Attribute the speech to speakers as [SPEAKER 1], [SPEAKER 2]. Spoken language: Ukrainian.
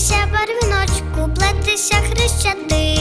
[SPEAKER 1] плетися барвіночку, плетися хрещати.